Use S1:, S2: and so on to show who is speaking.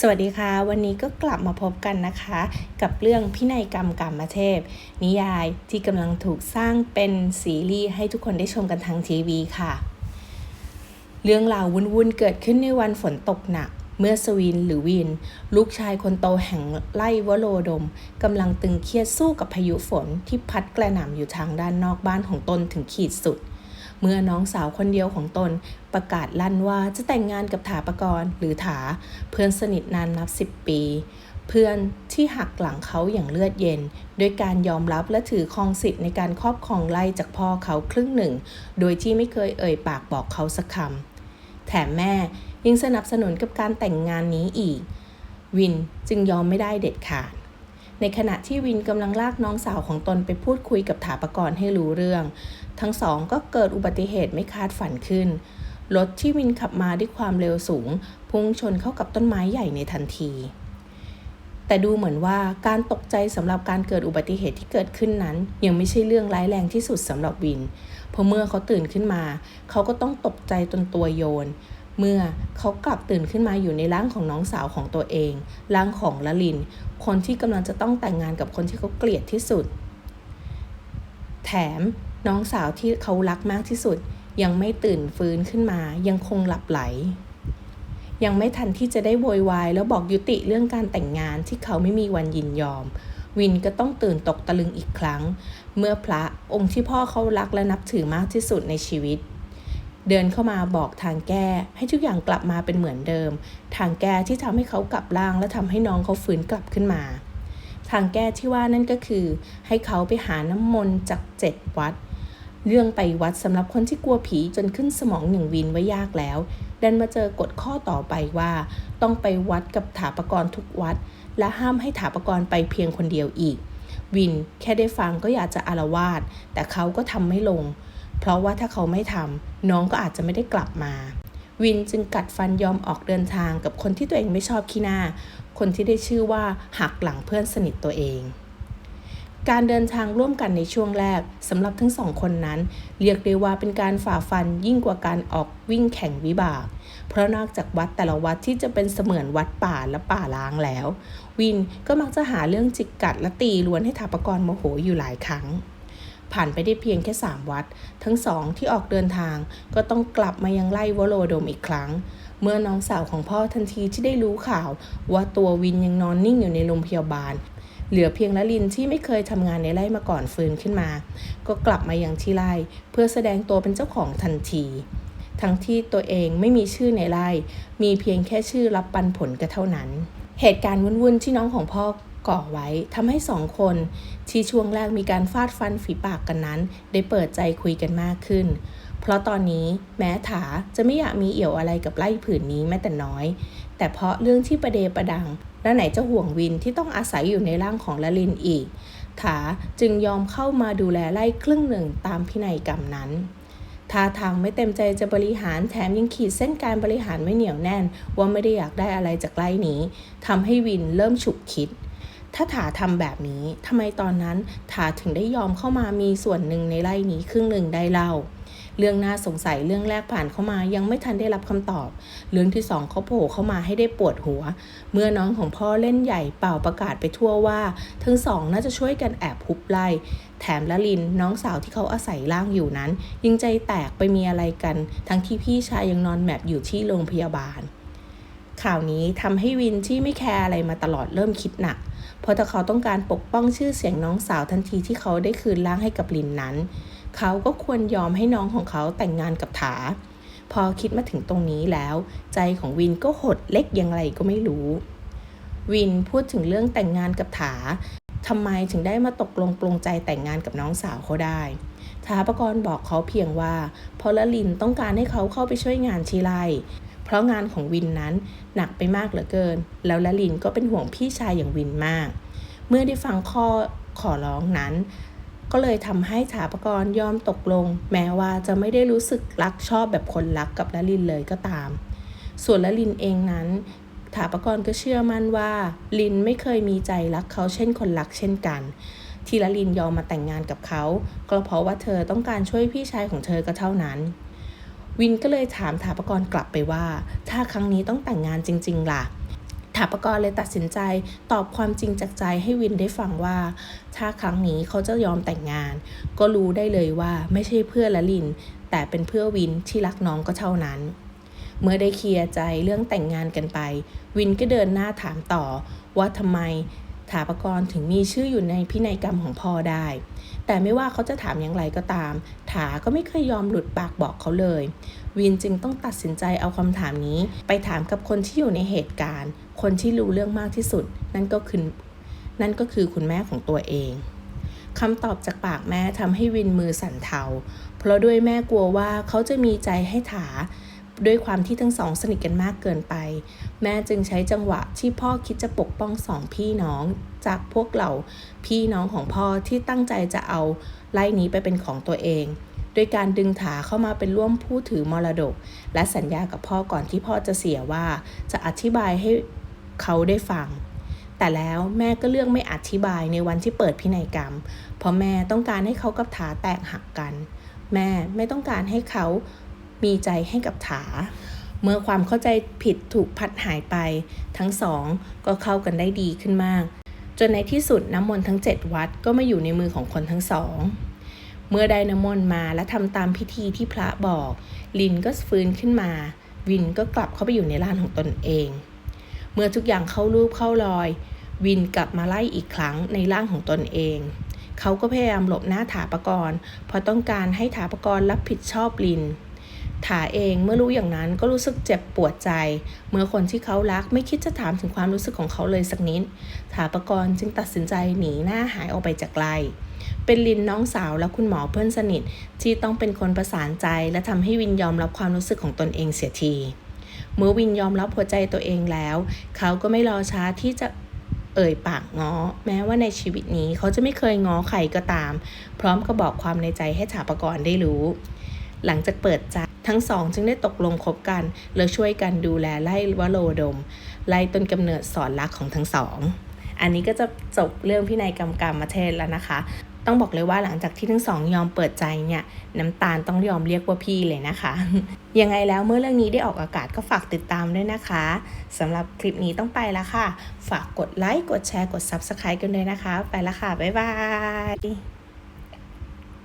S1: สวัสดีค่ะ วันนี้ก็กลับมาพบกันนะคะ กับเรื่องพินัยกรรมกรรมเทพ นิยายที่กำลังถูกสร้างเป็นซีรีส์ให้ทุกคนได้ชมกันทางทีวีค่ะ เรื่องราววุ่นๆเกิดขึ้นในวันฝนตกหนัก เมื่อสวินหรือวิน ลูกชายคนโตแห่งไล่วโรดมกำลังตึงเครียดสู้กับพายุฝนที่พัดกระหน่ำอยู่ทางด้านนอกบ้านของตนถึงขีดสุดเเมื่อน้องสาวคนเดียวของตนประกาศลั่นว่าจะแต่งงานกับถาปกรณ์หรือถาเพื่อนสนิทนานนับสิบปี เพื่อนที่หักหลังเขาอย่างเลือดเย็น โดยการยอมรับและถือครองสิทธิ์ในการครอบครองไร่จากพ่อเขาครึ่งหนึ่ง โดยที่ไม่เคยเอ่ยปากบอกเขาสักคำแถมแม่ยังสนับสนุนกับการแต่งงานนี้อีก วินจึงยอมไม่ได้เด็ดขาด ในขณะที่วินกำลังลากน้องสาวของตนไปพูดคุยกับถาปกรให้รู้เรื่อง ทั้งสองก็เกิดอุบัติเหตุไม่คาดฝันขึ้น รถที่วินขับมาด้วยความเร็วสูง พุ่งชนเข้ากับต้นไม้ใหญ่ในทันที แต่ดูเหมือนว่าการตกใจสำหรับการเกิดอุบัติเหตุที่เกิดขึ้นนั้น ยังไม่ใช่เรื่องร้ายแรงที่สุดสำหรับวิน เพราะเมื่อเขาตื่นขึ้นมา เขาก็ต้องตกใจจนตัวโยน เมื่อเขากลับตื่นขึ้นมาอยู่ในร่างของน้องสาวของตัวเอง ร่างของละลิน คนที่กำลังจะต้องแต่งงานกับคนที่เขาเกลียดที่สุด แถมน้องสาวที่เขารักมากที่สุด ยังไม่ตื่นฟื้นขึ้นมา ยังคงหลับไหล ยังไม่ทันที่จะได้โวยวายแล้วบอกยุติเรื่องการแต่งงานที่เขาไม่มีวันยินยอม วินก็ต้องตื่นตกตะลึงอีกครั้ง เมื่อพระองค์ที่พ่อเขารักและนับถือมากที่สุดในชีวิต เดินเข้ามาบอกทางแก้ ให้ทุกอย่างกลับมาเป็นเหมือนเดิม ทางแก้ที่ทำให้เขากลับร่าง และทำให้น้องเขาฟื้นกลับขึ้นมา ทางแก้ที่ว่านั่นก็คือ ให้เขาไปหาน้ำมนต์จากเจ็ดวัด เรื่องไปวัดสำหรับคนที่กลัวผีจนขึ้นสมองอย่างวินไว่ายากแล้วดันมาเจอกฎข้อต่อไปว่า ต้องไปวัดกับถาปกรทุกวัด และห้ามให้ถาปกรไปเพียงคนเดียวอีก วินแค่ได้ฟังก็อยากจะอารวาสแต่เขาก็ทำไม่ลง เพราะว่าถ้าเขาไม่ทำน้องก็อาจจะไม่ได้กลับมา วินจึงกัดฟันยอมออกเดินทางกับคนที่ตัวเองไม่ชอบขี้หน้า คนที่ได้ชื่อว่าหักหลังเพื่อนสนิทตัวเอง การเดินทางร่วมกันในช่วงแรกสำหรับทั้งสองคนนั้น เรียกได้ว่าเป็นการฝ่าฟันยิ่งกว่าการออกวิ่งแข่งวิบาก เพราะนอกจากวัดแต่ละวัดที่จะเป็นเสมือนวัดป่าและป่าล้างแล้ว วินก็มักจะหาเรื่องจิกกัดและตีล้วนให้ถาปกรโมโหอยู่หลายครั้ง ผ่านไปได้เพียงแค่ 3 วัด ทั้งสองที่ออกเดินทางก็ต้องกลับมายังไล่วโรโดมอีกครั้ง เมื่อน้องสาวของพ่อทันทีที่ได้รู้ข่าว ว่าตัววินยังนอนนิ่งอยู่ในโรงพยาบาล เหลือเพียงละลินที่ไม่เคยทำงานในไร่มาก่อนฟื้นขึ้นมา ก็กลับมายังที่ไร่เพื่อแสดงตัวเป็นเจ้าของทันทีทั้งที่ตัวเองไม่มีชื่อในไร่มีเพียงแค่ชื่อรับปันผลก็เท่านั้น เหตุการณ์วุ่นๆที่น้องของพ่อ ก่อไว้ทำให้สองคนที่ช่วงแรกมีการฟาดฟันฝีปากกันนั้น ได้เปิดใจคุยกันมากขึ้น เพราะตอนนี้แม้ถาจะไม่อยากมีเอี่ยวอะไรกับไร่ผืนนี้แม้แต่น้อย แต่เพราะเรื่องที่ประเดประดัง และไหนจะห่วงวินที่ต้องอาศัยอยู่ในร่างของละลินอีก ถาจึงยอมเข้ามาดูแลไร่ครึ่งหนึ่งตามพินัยกรรมนั้นท่าทางไม่เต็มใจจะบริหารแถมยังขีดเส้นการบริหารไม่เหนียวแน่น ว่าไม่ได้อยากได้อะไรจากไร่นี้ทำให้วินเริ่มฉุกคิด ถ้าถาทำแบบนี้ทำไมตอนนั้นถาถึงได้ยอมเข้ามามีส่วนหนึ่งในไร่นี้ครึ่งหนึ่งได้เล่า เรื่องน่าสงสัยเรื่องแรกผ่านเข้ามายังไม่ทันได้รับคำตอบ เรื่องที่สองเขาโผล่เข้ามาให้ได้ปวดหัว เมื่อน้องของพ่อเล่นใหญ่เป่าประกาศไปทั่วว่า ทั้งสองน่าจะช่วยกันแอบฮุบไล่แถมละลินน้องสาวที่เขาอาศัยร่างอยู่นั้นยังใจแตกไปมีอะไรกัน ทั้งที่พี่ชายยังนอนแมปอยู่ที่โรงพยาบาลข่าวนี้ทำให้วินที่ไม่แคร์อะไรมาตลอดเริ่มคิดหนัก เพราะถ้าเขาต้องการปกป้องชื่อเสียงน้องสาวทันทีที่เขาได้คืนร่างให้กับลินนั้น เขาก็ควรยอมให้น้องของเขาแต่งงานกับถา พอคิดมาถึงตรงนี้แล้ว ใจของวินก็หดเล็กอย่างไรก็ไม่รู้ วินพูดถึงเรื่องแต่งงานกับถาทำไมถึงได้มาตกลงปลงใจแต่งงานกับน้องสาวเขาได้ถาปกรณ์บอกเขาเพียงว่าเพราะละลินต้องการให้เขาเข้าไปช่วยงานชีไล เพราะงานของวินนั้นหนักไปมากเหลือเกิน แล้วละลินก็เป็นห่วงพี่ชายอย่างวินมาก เมื่อได้ฟังข้อขอร้องนั้น ก็เลยทำให้ถาปกรณยอมตกลง แม้ว่าจะไม่ได้รู้สึกรักชอบแบบคนรักกับละลินเลยก็ตาม ส่วนละลินเองนั้นถาปกรณ์ก็เชื่อมั่นว่า ลินไม่เคยมีใจรักเขาเช่นคนรักเช่นกัน ที่ละลินยอมมาแต่งงานกับเขา ก็เพราะว่าเธอต้องการช่วยพี่ชายของเธอก็เท่านั้น วินก็เลยถามถาปกรณ์กลับไปว่า ถ้าครั้งนี้ต้องแต่งงานจริง ๆ ล่ะถาปกรเลยตัดสินใจตอบความจริงจากใจให้วินได้ฟังว่า ถ้าครั้งนี้เขาจะยอมแต่งงาน ก็รู้ได้เลยว่าไม่ใช่เพื่อละลิน แต่เป็นเพื่อวินที่รักน้องก็เท่านั้น เมื่อได้เคลียร์ใจเรื่องแต่งงานกันไป วินก็เดินหน้าถามต่อว่าทำไม ถาปกรถึงมีชื่ออยู่ในพินัยกรรมของพ่อได้ แต่ไม่ว่าเขาจะถามอย่างไรก็ตาม ถาก็ไม่เคยยอมหลุดปากบอกเขาเลย วินจึงต้องตัดสินใจเอาคำถามนี้ ไปถามกับคนที่อยู่ในเหตุการณ์ คนที่รู้เรื่องมากที่สุด นั่นก็คือนั่นก็คือคุณแม่ของตัวเองคำตอบจากปากแม่ทำให้วินมือสั่นเทา เพราะด้วยแม่กลัวว่าเขาจะมีใจให้ถา ด้วยความที่ทั้งสองสนิทกันมากเกินไป แม่จึงใช้จังหวะที่พ่อคิดจะปกป้องสองพี่น้อง จากพวกเราพี่น้องของพ่อที่ตั้งใจจะเอาไล่นี้ไปเป็นของตัวเองโดยการดึงถาเข้ามาเป็นร่วมผู้ถือมรดก และสัญญากับพ่อก่อนที่พ่อจะเสียว่าจะอธิบายให้เขาได้ฟัง แต่แล้วแม่ก็เลือกไม่อธิบายในวันที่เปิดพินัยกรรม เพราะแม่ต้องการให้เขากับถาแตกหักกัน แม่ไม่ต้องการให้เขา มีใจให้กับถา เมื่อความเข้าใจผิดถูกพัดหายไป ทั้งสองก็เข้ากันได้ดีขึ้นมาก จนในที่สุดน้ำมนต์ทั้ง 7 วัดก็มาอยู่ในมือของคนทั้งสองเมื่อได้น้ำมนต์มาและทำตามพิธีที่พระบอก ลินก็ฟื้นขึ้นมา วินก็กลับเข้าไปอยู่ในร่างของตนเอง เมื่อทุกอย่างเข้ารูปเข้ารอย วินกลับมาไล่อีกครั้งในร่างของตนเอง เขาก็พยายามหลบหน้าถาปกรณ์เพราะต้องการให้ถาปกรณ์รับผิดชอบลิน ถาเองเมื่อรู้อย่างนั้นก็รู้สึกเจ็บปวดใจ เมื่อคนที่เขารักไม่คิดจะถามถึงความรู้สึกของเขาเลยสักนิด ถาปกรณ์จึงตัดสินใจหนีหน้าหายออกไปจากไกลเป็นลินน้องสาวและคุณหมอเพื่อนสนิท ที่ต้องเป็นคนประสานใจและทำให้วินยอมรับความรู้สึกของตนเองเสียที เมื่อวินยอมรับหัวใจตัวเองแล้ว เขาก็ไม่รอช้าที่จะเอ่ยปากง้อ แม้ว่าในชีวิตนี้เขาจะไม่เคยง้อใครก็ตาม พร้อมกับบอกความในใจให้ถาปกรณ์ได้รู้ หลังจากเปิดใจทั้งสองจึงได้ตกลงคบกัน แล้วช่วยกันดูแลไล่วโรดม ไล่ต้นกำเนิดสอนรักของทั้งสอง อันนี้ก็จะจบเรื่องพินัยกรรมกรรมเทศแล้วนะคะ ต้องบอกเลยว่าหลังจากที่ทั้งสองยอมเปิดใจเนี่ยน้ำตาลต้องยอมเรียกว่าพี่เลยนะคะ ยังไงแล้วเมื่อเรื่องนี้ได้ออกอากาศก็ฝากติดตามด้วยนะคะสำหรับคลิปนี้ต้องไปแล้วค่ะ ฝากกดไลค์กดแชร์กด Subscribe กันด้วยนะคะ ไปแล้วค่ะบ๊ายบาย